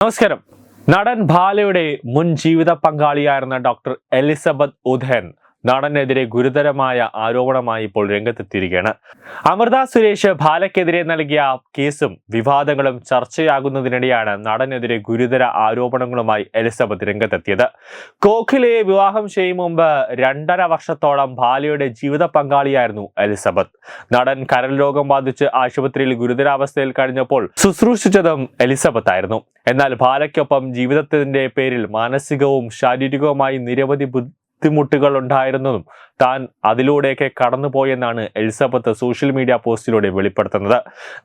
നമസ്കാരം. നടൻ ബാലയുടെ മുൻ ജീവിത പങ്കാളിയായിരുന്ന ഡോക്ടർ എലിസബത്ത് ഉദയൻ നടനെതിരെ ഗുരുതരമായ ആരോപണമായി ഇപ്പോൾ രംഗത്തെത്തിയിരിക്കുകയാണ്. അമൃത സുരേഷ് ബാലയ്ക്കെതിരെ നൽകിയ കേസും വിവാദങ്ങളും ചർച്ചയാകുന്നതിനിടെയാണ് നടനെതിരെ ഗുരുതര ആരോപണങ്ങളുമായി എലിസബത്ത് രംഗത്തെത്തിയത്. കോഖിലയെ വിവാഹം ചെയ്യും മുമ്പ് രണ്ടര വർഷത്തോളം ബാലയുടെ ജീവിത പങ്കാളിയായിരുന്നു എലിസബത്ത്. നടൻ കരൽ രോഗം ബാധിച്ച് ആശുപത്രിയിൽ ഗുരുതരാവസ്ഥയിൽ കഴിഞ്ഞപ്പോൾ ശുശ്രൂഷിച്ചതും എലിസബത്ത് ആയിരുന്നു എന്നാൽ ബാലയ്ക്കൊപ്പം ജീവിതത്തിന്റെ പേരിൽ മാനസികവും ശാരീരികവുമായി നിരവധി ബുദ്ധിമുട്ടുകൾ ഉണ്ടായിരുന്നതും താൻ അതിലൂടെയൊക്കെ കടന്നുപോയെന്നാണ് എലിസബത്ത് സോഷ്യൽ മീഡിയ പോസ്റ്റിലൂടെ വെളിപ്പെടുത്തുന്നത്.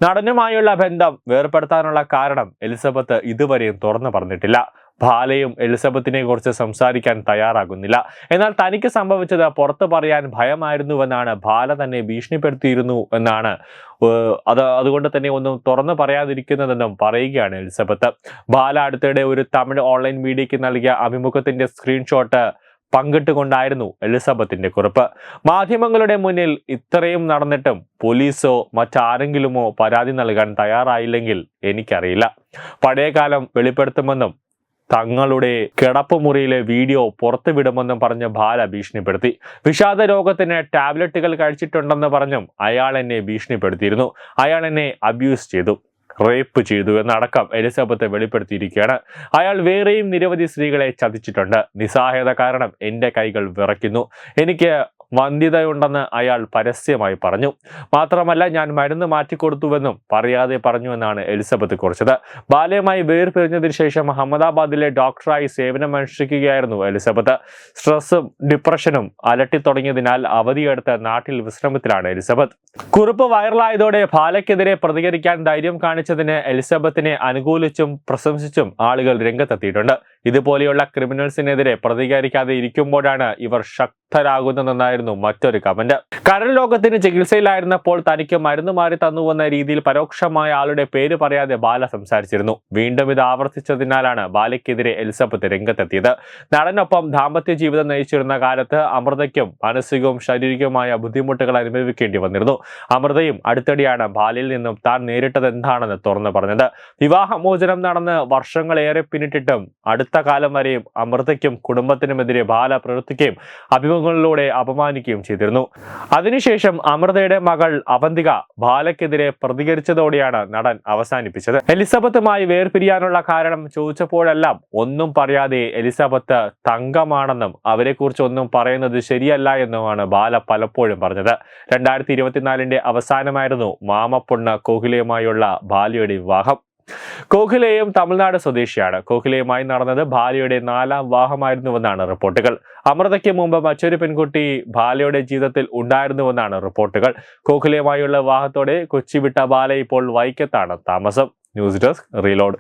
നടനുമായുള്ള ബന്ധം വേർപ്പെടുത്താനുള്ള കാരണം എലിസബത്ത് ഇതുവരെയും തുറന്നു പറഞ്ഞിട്ടില്ല. ബാലയും എലിസബത്തിനെ കുറിച്ച് സംസാരിക്കാൻ തയ്യാറാകുന്നില്ല. എന്നാൽ തനിക്ക് സംഭവിച്ചത് പുറത്തു പറയാൻ ഭയമായിരുന്നുവെന്നാണ് ഭാല തന്നെ ഭീഷണിപ്പെടുത്തിയിരുന്നു എന്നാണ് അത് അതുകൊണ്ട് തന്നെ ഒന്നും തുറന്നു പറയാതിരിക്കുന്നതെന്നും പറയുകയാണ് എലിസബത്ത്. ബാല അടുത്തിടെ ഒരു തമിഴ് ഓൺലൈൻ മീഡിയയ്ക്ക് നൽകിയ അഭിമുഖത്തിന്റെ സ്ക്രീൻഷോട്ട് പങ്കിട്ടുകൊണ്ടായിരുന്നു എലിസബത്തിന്റെ കുറിപ്പ്. മാധ്യമങ്ങളുടെ മുന്നിൽ ഇത്രയും നടന്നിട്ടും പോലീസോ മറ്റാരെങ്കിലുമോ പരാതി നൽകാൻ തയ്യാറായില്ലെങ്കിൽ എനിക്കറിയില്ല. പഴയകാലം വെളിപ്പെടുത്തുമെന്നും തങ്ങളുടെ കിടപ്പുമുറിയിലെ വീഡിയോ പുറത്തുവിടുമെന്നും പറഞ്ഞ് ബാല ഭീഷണിപ്പെടുത്തി. വിഷാദ രോഗത്തിന് ടാബ്ലറ്റുകൾ കഴിച്ചിട്ടുണ്ടെന്ന് പറഞ്ഞും അയാൾ എന്നെ ഭീഷണിപ്പെടുത്തിയിരുന്നു. അയാൾ എന്നെ അബ്യൂസ് ചെയ്തു. റേപ്പ് ചെയ്തു എന്നടക്കം എലിസബത്ത് വെളിപ്പെടുത്തിയിരിക്കുകയാണ്. അയാൾ വേറെയും നിരവധി സ്ത്രീകളെ ചതിച്ചിട്ടുണ്ട്. നിസ്സഹായത കാരണം എന്റെ കൈകൾ വിറയ്ക്കുന്നു. എനിക്ക് വന്ധ്യതയുണ്ടെന്ന് അയാൾ പരസ്യമായി പറഞ്ഞു. മാത്രമല്ല ഞാൻ മരുന്ന് മാറ്റിക്കൊടുത്തുവെന്നും പറയാതെ പറഞ്ഞുവെന്നാണ് എലിസബത്ത് കുറിച്ചത്. ബാല്യമായി വേർപിരിഞ്ഞതിന് ശേഷം അഹമ്മദാബാദിലെ ഡോക്ടറായി സേവനമനുഷ്ഠിക്കുകയായിരുന്നു എലിസബത്ത്. സ്ട്രെസ്സും ഡിപ്രഷനും അലട്ടിത്തുടങ്ങിയതിനാൽ അവധിയെടുത്ത് നാട്ടിൽ വിശ്രമത്തിലാണ് എലിസബത്ത്. കുറിപ്പ് വൈറലായതോടെ ബാലയ്ക്കെതിരെ പ്രതികരിക്കാൻ ധൈര്യം കാണിച്ചതിന് എലിസബത്തിനെ അനുകൂലിച്ചും പ്രശംസിച്ചും ആളുകൾ രംഗത്തെത്തിയിട്ടുണ്ട്. ഇതുപോലെയുള്ള ക്രിമിനൽസിനെതിരെ പ്രതികരിക്കാതെ ഇരിക്കുമ്പോഴാണ് ഇവർ ശക്തരാകുന്നതെന്നായിരുന്നു മറ്റൊരു കമന്റ്. കരൾ രോഗത്തിന് ചികിത്സയിലായിരുന്നപ്പോൾ തനിക്ക് മരുന്ന് മാറി തന്നുവെന്ന രീതിയിൽ പരോക്ഷമായ ആളുടെ പേര് പറയാതെ ബാല സംസാരിച്ചിരുന്നു. വീണ്ടും ഇത് ആവർത്തിച്ചതിനാലാണ് ബാലയ്ക്കെതിരെ എലിസബത്ത് രംഗത്തെത്തിയത്. നടനൊപ്പം ദാമ്പത്യ ജീവിതം നയിച്ചിരുന്ന കാലത്ത് അമൃതയ്ക്കും മാനസികവും ശാരീരികവുമായ ബുദ്ധിമുട്ടുകൾ അനുഭവിക്കേണ്ടി വന്നിരുന്നു. അമൃതയും അടുത്തിടെയാണ് ബാലയിൽ നിന്നും താൻ നേരിട്ടത് എന്താണെന്ന് തുറന്നു പറഞ്ഞത്. വിവാഹമോചനം നടന്ന് വർഷങ്ങളേറെ പിന്നിട്ടിട്ടും അടുത്ത കാലം വരെയും അമൃതയ്ക്കും കുടുംബത്തിനുമെതിരെ ബാല പ്രവർത്തിക്കുകയും അഭിമുഖങ്ങളിലൂടെ അപമാനിക്കുകയും ചെയ്തിരുന്നു. അതിനുശേഷം അമൃതയുടെ മകൾ അവന്തിക ബാലയ്ക്കെതിരെ പ്രതികരിച്ചതോടെയാണ് നടൻ അവസാനിപ്പിച്ചത്. എലിസബത്തുമായി വേർപിരിയാനുള്ള കാരണം ചോദിച്ചപ്പോഴെല്ലാം ഒന്നും പറയാതെ എലിസബത്ത് തങ്കമാണെന്നും അവരെക്കുറിച്ച് ഒന്നും പറയുന്നത് ശരിയല്ല എന്നുമാണ് ബാല പലപ്പോഴും പറഞ്ഞത്. രണ്ടായിരത്തി ഇരുപത്തിനാലിന്റെ അവസാനമായിരുന്നു മാമപ്പൊണ്ണ കോഹ്ലിയുമായുള്ള ബാലയുടെ വിവാഹം. കോഹ്ലിയും തമിഴ്നാട് സ്വദേശിയാണ്. കോഹ്ലിയുമായി നടന്നത് ഭാര്യയുടെ നാലാം വിവാഹമായിരുന്നുവെന്നാണ് റിപ്പോർട്ടുകൾ. അമൃതയ്ക്ക് മുമ്പ് മറ്റൊരു പെൺകുട്ടി ബാലയുടെ ജീവിതത്തിൽ ഉണ്ടായിരുന്നുവെന്നാണ് റിപ്പോർട്ടുകൾ. കോഹ്ലിയുമായുള്ള വിവാഹത്തോടെ കൊച്ചി വിട്ട ബാല ഇപ്പോൾ വൈക്കത്താണ് താമസം. News desk reload.